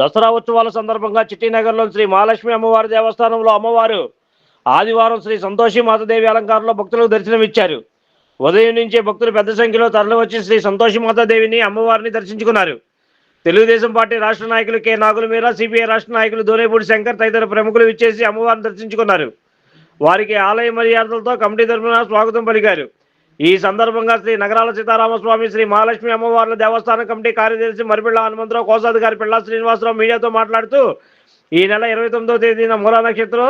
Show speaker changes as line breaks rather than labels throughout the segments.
దసరా ఉత్సవాల సందర్భంగా చిట్టినగర్లో శ్రీ మహాలక్ష్మి అమ్మవారి దేవస్థానంలో అమ్మవారు ఆదివారం శ్రీ సంతోషి మాతాదేవి అలంకారంలో భక్తులకు దర్శనమిచ్చారు. ఉదయం నుంచే భక్తులు పెద్ద సంఖ్యలో తరలివచ్చి శ్రీ సంతోషి మాతాదేవిని అమ్మవారిని దర్శించుకున్నారు. తెలుగుదేశం పార్టీ రాష్ట్ర నాయకులు కె. నాగుల మీరా సిపిఐ రాష్ట్ర నాయకులు దోనేపూడి శంకర్ తదితర ప్రముఖులు విచ్చేసి అమ్మవారిని దర్శించుకున్నారు. వారికి ఆలయ మర్యాదలతో కమిటీ తరఫున స్వాగతం పలికారు. ఈ సందర్భంగా శ్రీ నగరాల సీతారామస్వామి శ్రీ మహాలక్ష్మి అమ్మవార్ల దేవస్థానం కమిటీ కార్యదర్శి మరిపిళ్ళ హనుమంతరావు కోశాధికారి పిళ్ళ శ్రీనివాసరావు మీడియాతో మాట్లాడుతూ ఈ నెల ఇరవై తొమ్మిదో తేదీన మూలా నక్షత్రం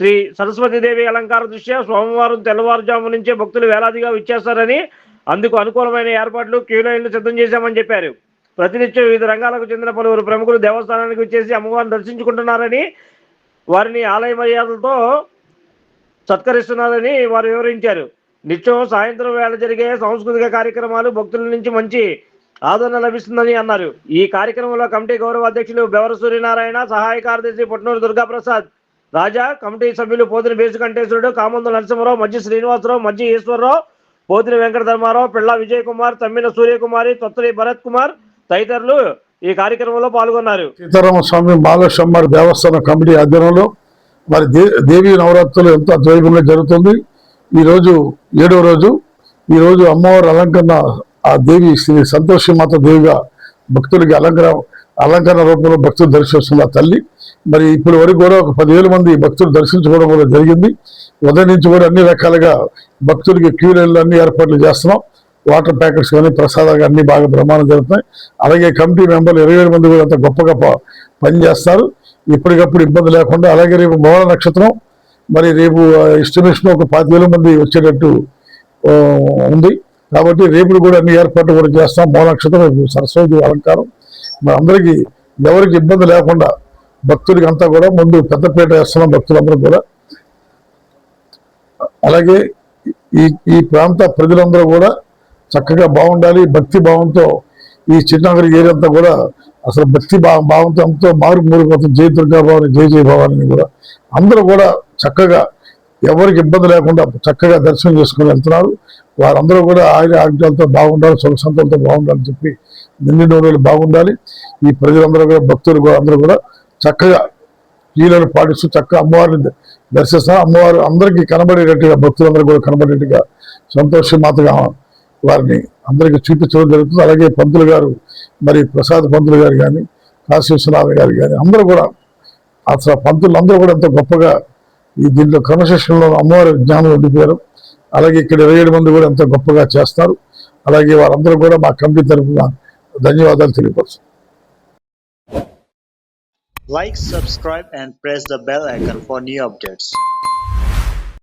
శ్రీ సరస్వతీదేవి అలంకార దృష్ట్యా సోమవారం తెల్లవారుజాము నుంచే భక్తులు వేలాదిగా విచ్చేస్తారని అందుకు అనుకూలమైన ఏర్పాట్లు క్యూ లైన్లు సిద్ధం చేశామని చెప్పారు. ప్రతినిత్యం వివిధ రంగాలకు చెందిన పలువురు ప్రముఖులు దేవస్థానానికి వచ్చేసి అమ్మవారిని దర్శించుకుంటున్నారని వారిని ఆలయ మర్యాదలతో సత్కరిస్తున్నారని వారు వివరించారు. నిత్యం సాయంత్రం వేళ జరిగే సాంస్కృతిక కార్యక్రమాలు భక్తుల నుంచి మంచి ఆదరణ లభిస్తుందని అన్నారు. ఈ కార్యక్రమంలో కమిటీ గౌరవ అధ్యక్షులు బెవర సూర్యనారాయణ సహాయ కార్యదర్శి పుట్నూరు దుర్గాప్రసాద్ రాజా కమిటీ సభ్యులు పోతిన బేసుకంఠేశ్వరుడు కామందు నరసింహరావు మజ్జి శ్రీనివాసరావు మజ్జి ఈశ్వరరావు పోతిన వెంకట ధర్మారావు పిళ్ళ విజయ్ కుమార్ తమ్మిన సూర్యకుమారి తొత్తలి భరత్ కుమార్ తదితరులు ఈ కార్యక్రమంలో పాల్గొన్నారు.
సీతారామస్వామి బాలశమ్మర్ దేవస్థాన కమిటీ ఆధ్వర్యంలో మరి దేవి దేవీ నవరాత్రులు ఎంతో అద్వైతంగా జరుగుతుంది. ఈరోజు ఏడవ ఏడో రోజు ఈ రోజు అమ్మవారి అలంకరణ ఆ దేవి శ్రీ సంతోషి మాత దేవిగా భక్తులకి అలంకరణ అలంకరణ రూపంలో భక్తులు దర్శిస్తున్న తల్లి. మరి ఇప్పుడు వరకు కూడా ఒక పదివేల మంది భక్తులు దర్శించుకోవడం కూడా జరిగింది. ఉదయం నుంచి కూడా అన్ని రకాలుగా భక్తులకి క్యూ లైన్లు అన్ని ఏర్పాట్లు చేస్తున్నాం. వాటర్ ప్యాకెట్స్ కానీ ప్రసాదాలు అన్ని బాగా ప్రమాణం జరుగుతున్నాయి. అలాగే కమిటీ మెంబర్లు ఇరవై ఏడు మంది కూడా అంత గొప్పగా పనిచేస్తారు. ఇప్పటికప్పుడు ఇబ్బంది లేకుండా అలాగే రేపు మూల నక్షత్రం మరి రేపు ఎస్టిమేషన్ ఒక పదివేల మంది వచ్చేటట్టు ఉంది. కాబట్టి రేపు కూడా అన్ని ఏర్పాట్లు కూడా చేస్తాం. మౌనక్షత్రం సరస్వతి అలంకారం. మరి అందరికీ ఎవరికి ఇబ్బంది లేకుండా భక్తుడికి అంతా కూడా ముందు పెద్దపేట వేస్తున్నాం భక్తులందరూ కూడా. అలాగే ఈ ఈ ప్రాంత ప్రజలందరూ కూడా చక్కగా బాగుండాలి. భక్తి భావంతో ఈ చిన్నగరి ఏరియా అంతా కూడా అసలు భక్తి భావం భావంతో అంతా మారు మూరుపోతుంది. జై దుర్గా భవాని జై జై భవాని కూడా. అందరూ కూడా చక్కగా ఎవరికి ఇబ్బంది లేకుండా చక్కగా దర్శనం చేసుకుని వెళ్తున్నారు. వారందరూ కూడా ఆయన ఆజ్ఞలతో బాగుండాలి సుఖసంతలతో బాగుండాలని చెప్పి నిండి నోరులు బాగుండాలి. ఈ ప్రజలందరూ కూడా భక్తులు కూడా అందరూ కూడా చక్కగా కీలను పాటిస్తూ చక్కగా అమ్మవారిని దర్శిస్తారు. అమ్మవారు అందరికీ కనబడేటట్టుగా భక్తులందరూ కూడా కనబడేట్టుగా సంతోష మాతగా వారిని అందరికీ చూపించడం జరుగుతుంది. అలాగే పంతులు గారు మరి ప్రసాద్ పంతులు గారు కానీ కాశీ విశ్వనాథ్ గారు కానీ అందరూ కూడా అసలు పంతులు అందరూ కూడా ఎంతో గొప్పగా ఈ దీంట్లో క్రమశిక్షణలో అమ్మవారి జ్ఞానం ఉండిపోయారు. అలాగే ఇక్కడ ఇరవై ఏడు మంది కూడా ఎంతో గొప్పగా చేస్తారు. అలాగే వారందరూ కూడా మా కమిటీ తరఫున ధన్యవాదాలు తెలియపరుస్తారు
Like, subscribe, and press the bell icon for new updates.